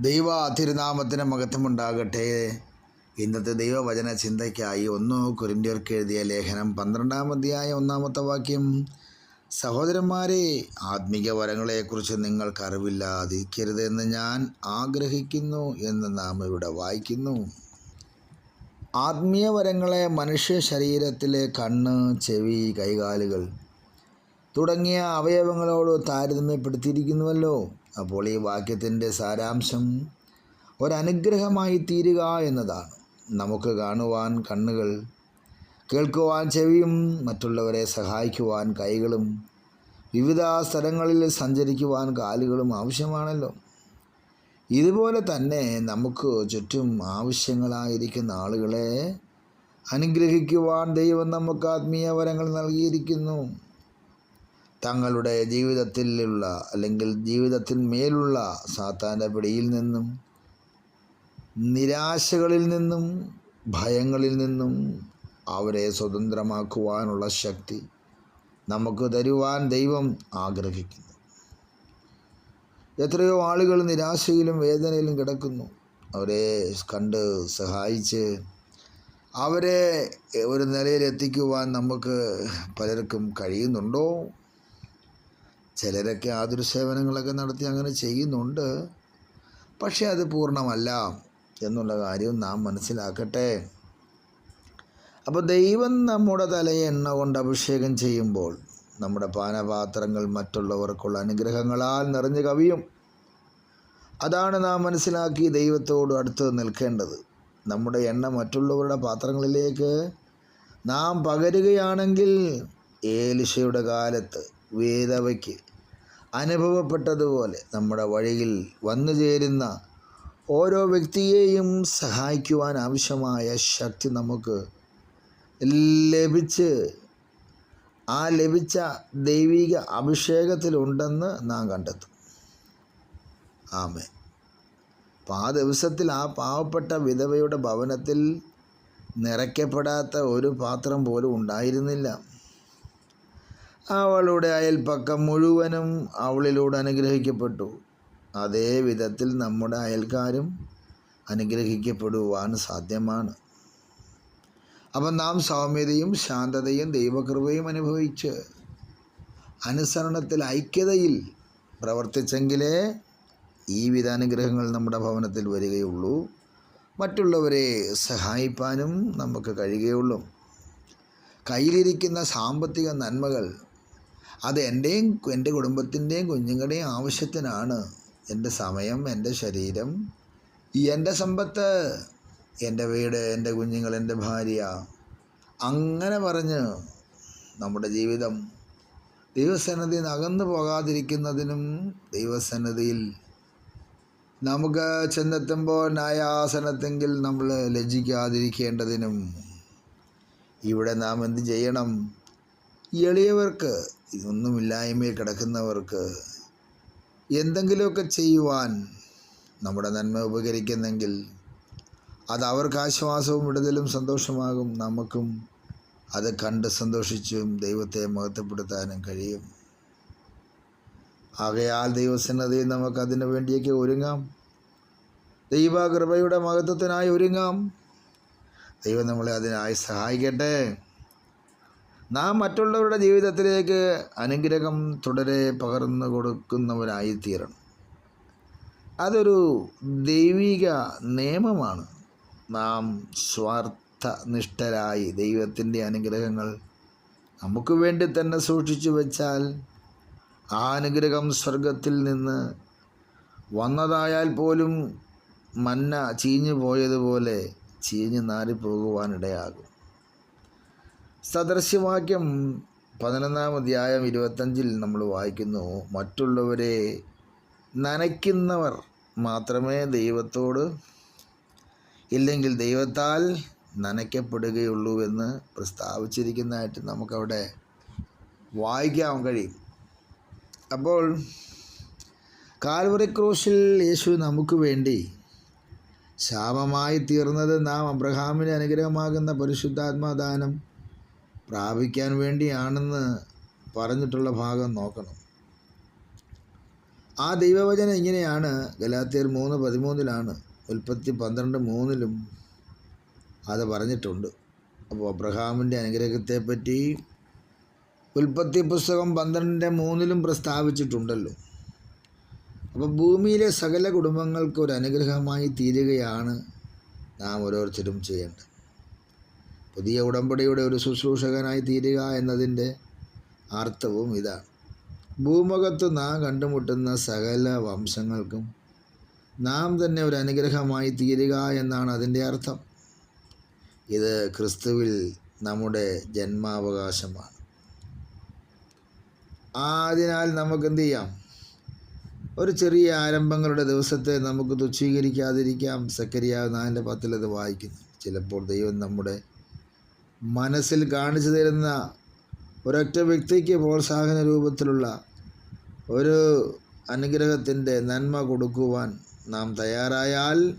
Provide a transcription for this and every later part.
ദൈവ തിരുനാമത്തിന് മഹത്വമുണ്ടാകട്ടെ. ഇന്നത്തെ ദൈവവചന ചിന്തയ്ക്കായി ഒന്ന് കുരിന്ത്യർക്ക് എഴുതിയ ലേഖനം പന്ത്രണ്ടാം അധ്യായ ഒന്നാമത്തെ വാക്യം. സഹോദരന്മാരെ ആത്മീക വരങ്ങളെക്കുറിച്ച് നിങ്ങൾക്ക് അറിവില്ലാതിരിക്കരുതെന്ന് ഞാൻ ആഗ്രഹിക്കുന്നു എന്ന് നാം ഇവിടെ വായിക്കുന്നു. ആത്മീയ വരങ്ങളെ മനുഷ്യ ശരീരത്തിലെ കണ്ണ് ചെവി കൈകാലുകൾ തുടങ്ങിയ അവയവങ്ങളോട് താരതമ്യപ്പെടുത്തിയിരിക്കുന്നുവല്ലോ. അപ്പോൾ ഈ വാക്യത്തിന്റെ സാരാംശം ഒരനുഗ്രഹമായി തീരുക എന്നതാണ്. നമുക്ക് കാണുവാൻ കണ്ണുകൾ കേൾക്കുവാൻ ചെവിയും മറ്റുള്ളവരെ സഹായിക്കുവാൻ കൈകളും വിവിധ സ്ഥലങ്ങളിൽ സഞ്ചരിക്കുവാൻ കാലുകളും ആവശ്യമാണല്ലോ. ഇതുപോലെ തന്നെ നമുക്ക് ചുറ്റും ആവശ്യങ്ങളായിരിക്കുന്ന ആളുകളെ അനുഗ്രഹിക്കുവാൻ ദൈവം നമുക്ക് ആത്മീയ വരങ്ങൾ നൽകിയിരിക്കുന്നു. തങ്ങളുടെ ജീവിതത്തിലുള്ള അല്ലെങ്കിൽ ജീവിതത്തിന്മേലുള്ള സാത്താന്റെ പിടിയിൽ നിന്നും നിരാശകളിൽ നിന്നും ഭയങ്ങളിൽ നിന്നും അവരെ സ്വതന്ത്രമാക്കുവാനുള്ള ശക്തി നമുക്ക് തരുവാൻ ദൈവം ആഗ്രഹിക്കുന്നു. എത്രയോ ആളുകൾ നിരാശയിലും വേദനയിലും കിടക്കുന്നു. അവരെ കണ്ട് സഹായിച്ച് അവരെ ഒരു നിലയിൽ എത്തിക്കുവാൻ നമുക്ക് പലർക്കും കഴിയുന്നുണ്ടോ? ചിലരൊക്കെ ആതുര സേവനങ്ങളൊക്കെ നടത്തി അങ്ങനെ ചെയ്യുന്നുണ്ട്. പക്ഷേ അത് പൂർണമല്ല എന്നുള്ള കാര്യവും നാം മനസ്സിലാക്കട്ടെ. അപ്പോൾ ദൈവം നമ്മുടെ തലയെ എണ്ണ കൊണ്ട് അഭിഷേകം ചെയ്യുമ്പോൾ നമ്മുടെ പാനപാത്രങ്ങൾ മറ്റുള്ളവർക്കുള്ള അനുഗ്രഹങ്ങളാൽ നിറഞ്ഞു കവിയും. അതാണ് നാം മനസ്സിലാക്കി ദൈവത്തോട് അടുത്ത് നിൽക്കേണ്ടത്. നമ്മുടെ എണ്ണ മറ്റുള്ളവരുടെ പാത്രങ്ങളിലേക്ക് നാം പകരുകയാണെങ്കിൽ ഏലിശയുടെ കാലത്ത് വേദവയ്ക്ക്. അനുഭവപ്പെട്ടതുപോലെ നമ്മുടെ വഴിയിൽ വന്നു ചേരുന്ന ഓരോ വ്യക്തിയെയും സഹായിക്കുവാൻ ആവശ്യമായ ശക്തി നമുക്ക് ലഭിച്ച് ആ ലഭിച്ച ദൈവിക അഭിഷേകത്തിലുണ്ടെന്ന് നാം കണ്ടെത്തും. ആമേ അപ്പം ആ ദിവസത്തിൽ ആ പാവപ്പെട്ട വിധവയുടെ ഭവനത്തിൽ നിറയ്ക്കപ്പെടാത്ത ഒരു പാത്രം പോലും ഉണ്ടായിരുന്നില്ല. അവളുടെ അയൽപ്പക്കം മുഴുവനും അവളിലൂടെ അനുഗ്രഹിക്കപ്പെട്ടു. അതേ വിധത്തിൽ നമ്മുടെ അയൽക്കാരും അനുഗ്രഹിക്കപ്പെടുവാൻ സാധ്യമാണ്. അപ്പം നാം സൗമ്യതയും ശാന്തതയും ദൈവകൃപയും അനുഭവിച്ച് അനുസരണത്തിൽ ഐക്യതയിൽ പ്രവർത്തിച്ചെങ്കിലേ ഈ വിധാനുഗ്രഹങ്ങൾ നമ്മുടെ ഭവനത്തിൽ വരികയുള്ളൂ. മറ്റുള്ളവരെ സഹായിപ്പാനും നമുക്ക് കഴിയുകയുള്ളൂ. കയ്യിലിരിക്കുന്ന സാമ്പത്തിക നന്മകൾ അത് എന്റെയും എന്റെ കുടുംബത്തിന്റെയും കുഞ്ഞുങ്ങളുടെയും ആവശ്യത്തിനാണ്. എന്റെ സമയം എന്റെ ശരീരം എന്റെ സമ്പത്ത് എന്റെ വീട് എന്റെ കുഞ്ഞുങ്ങൾ എന്റെ ഭാര്യ അങ്ങനെ പറഞ്ഞ് നമ്മുടെ ജീവിതം ദൈവസന്നിധി നിന്ന് അകന്നു പോകാതിരിക്കുന്നതിനും ദൈവസന്നിധിയിൽ നമുക്ക് ചെന്നെത്തുമ്പോൾ ന്യായാസനത്തെങ്കിൽ നമ്മൾ ലജ്ജിക്കാതിരിക്കേണ്ടതിനും ഇവിടെ നാം എന്ത് ചെയ്യണം? എളിയവർക്ക് ഇതൊന്നുമില്ലായ്മയിൽ കിടക്കുന്നവർക്ക് എന്തെങ്കിലുമൊക്കെ ചെയ്യുവാൻ നമ്മുടെ നന്മ ഉപകരിക്കുന്നെങ്കിൽ അത് അവർക്ക് ആശ്വാസവും വിടുതലും സന്തോഷമാകും. നമുക്കും അത് കണ്ട് സന്തോഷിച്ചും ദൈവത്തെ മഹത്വപ്പെടുത്താനും കഴിയും. ആകയാൽ ദൈവസന്നതയിൽ നമുക്ക് അതിനു വേണ്ടിയൊക്കെ ഒരുങ്ങാം. ദൈവകൃപയുടെ മഹത്വത്തിനായി ഒരുങ്ങാം. ദൈവം നമ്മളെ അതിനായി സഹായിക്കട്ടെ. നാം മറ്റുള്ളവരുടെ ജീവിതത്തിലേക്ക് അനുഗ്രഹം തുടരെ പകർന്നു കൊടുക്കുന്നവരായിത്തീരണം. അതൊരു ദൈവിക നിയമമാണ്. നാം സ്വാർത്ഥനിഷ്ഠരായി ദൈവത്തിന്റെ അനുഗ്രഹങ്ങൾ നമുക്ക് വേണ്ടി തന്നെ സൂക്ഷിച്ചു വെച്ചാൽ ആ അനുഗ്രഹം സ്വർഗത്തിൽ നിന്ന് വന്നതായാൽ പോലും മന്ന ചീഞ്ഞു പോയതുപോലെ ചീഞ്ഞു നാറിപ്പോകുവാനിടയാകും. സദൃശ്യവാക്യം പതിനൊന്നാം അധ്യായം ഇരുപത്തഞ്ചിൽ നമ്മൾ വായിക്കുന്നു മറ്റുള്ളവരെ നനയ്ക്കുന്നവർ മാത്രമേ ദൈവത്തോട് ഇല്ലെങ്കിൽ ദൈവത്താൽ നനയ്ക്കപ്പെടുകയുള്ളൂ എന്ന് പ്രസ്താവിച്ചിരിക്കുന്നതായിട്ട് നമുക്കവിടെ വായിക്കാൻ കഴിയും. അപ്പോൾ കാൽവറി ക്രൂശിൽ യേശു നമുക്ക് വേണ്ടി ശാപമായി തീർന്നത് നാം അബ്രഹാമിന് അനുഗ്രഹമാകുന്ന പരിശുദ്ധാത്മാദാനം പ്രാപിക്കാൻ വേണ്ടിയാണെന്ന് പറഞ്ഞിട്ടുള്ള ഭാഗം നോക്കണം. ആ ദൈവവചനം ഇങ്ങനെയാണ്. ഗലാത്തിയർ മൂന്ന് പതിമൂന്നിലാണ്. ഉൽപ്പത്തി പന്ത്രണ്ട് മൂന്നിലും അത് പറഞ്ഞിട്ടുണ്ട്. അപ്പോൾ അബ്രഹാമിന്റെ അനുഗ്രഹത്തെപ്പറ്റി ഉൽപ്പത്തി പുസ്തകം പന്ത്രണ്ടിന്റെ മൂന്നിലും പ്രസ്താവിച്ചിട്ടുണ്ടല്ലോ. അപ്പോൾ ഭൂമിയിലെ സകല കുടുംബങ്ങൾക്ക് ഒരു അനുഗ്രഹമായി തീരുകയാണ് നാം ഓരോരുത്തരും ചെയ്യേണ്ടത്. പുതിയ ഉടമ്പടിയുടെ ഒരു ശുശ്രൂഷകനായി തീരുക എന്നതിന്റെ അർത്ഥവും ഇതാണ്. ഭൂമുഖത്ത് നാം കണ്ടുമുട്ടുന്ന സകല വംശങ്ങൾക്കും നാം തന്നെ ഒരു അനുഗ്രഹമായി തീരുക എന്നാണ് അതിന്റെ അർത്ഥം. ഇത് ക്രിസ്തുവിൽ നമ്മുടെ ജന്മാവകാശമാണ്. അതിനാൽ നമുക്ക് എന്ത് ചെയ്യാം? ഒരു ചെറിയ ആരംഭങ്ങളുടെ ദിവസത്തെ നമുക്ക് തുച്ഛീകരിക്കാതിരിക്കാം. സക്കരിയാവ് നാലിന്റെ പത്തിലത് വായിക്കുന്നു. ചിലപ്പോൾ ദൈവം നമ്മുടെ മനസ്സിൽ കാണിച്ചു തരുന്ന ഒരൊറ്റ വ്യക്തിക്ക് പ്രോത്സാഹന രൂപത്തിലുള്ള ഒരു അനുഗ്രഹത്തിന്റെ നന്മ കൊടുക്കുവാൻ നാം തയ്യാറായാൽ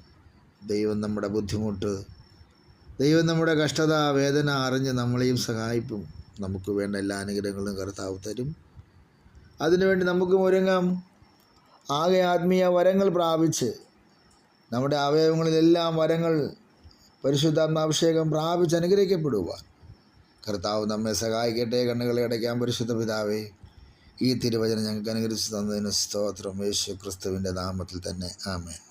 ദൈവം നമ്മുടെ ബുദ്ധിമുട്ട് ദൈവം നമ്മുടെ കഷ്ടത വേദന അറിഞ്ഞ് നമ്മളെയും സഹായിക്കും നമുക്ക് വേണ്ട എല്ലാ അനുഗ്രഹങ്ങളും കർത്താവ് തരും. അതിനുവേണ്ടി നമുക്കും ഒരുങ്ങാം. ആകെ ആത്മീയ വരങ്ങൾ പ്രാപിച്ച് നമ്മുടെ അവയവങ്ങളിലെല്ലാം വരങ്ങൾ പരിശുദ്ധാത്മാഭിഷേകം പ്രാപിച്ച് അനുഗ്രഹിക്കപ്പെടുവാൻ. കർത്താവ് നമ്മെ സഹായിക്കട്ടെ കണ്ണുകളെ അടയ്ക്കാൻ പരിശുദ്ധ പിതാവേ. ഈ തിരുവചനം ഞങ്ങൾക്ക് അനുഗ്രഹിച്ച് തന്നതിന് സ്തോത്രം. യേശു ക്രിസ്തുവിന്റെ നാമത്തിൽ തന്നെ. ആമേൻ.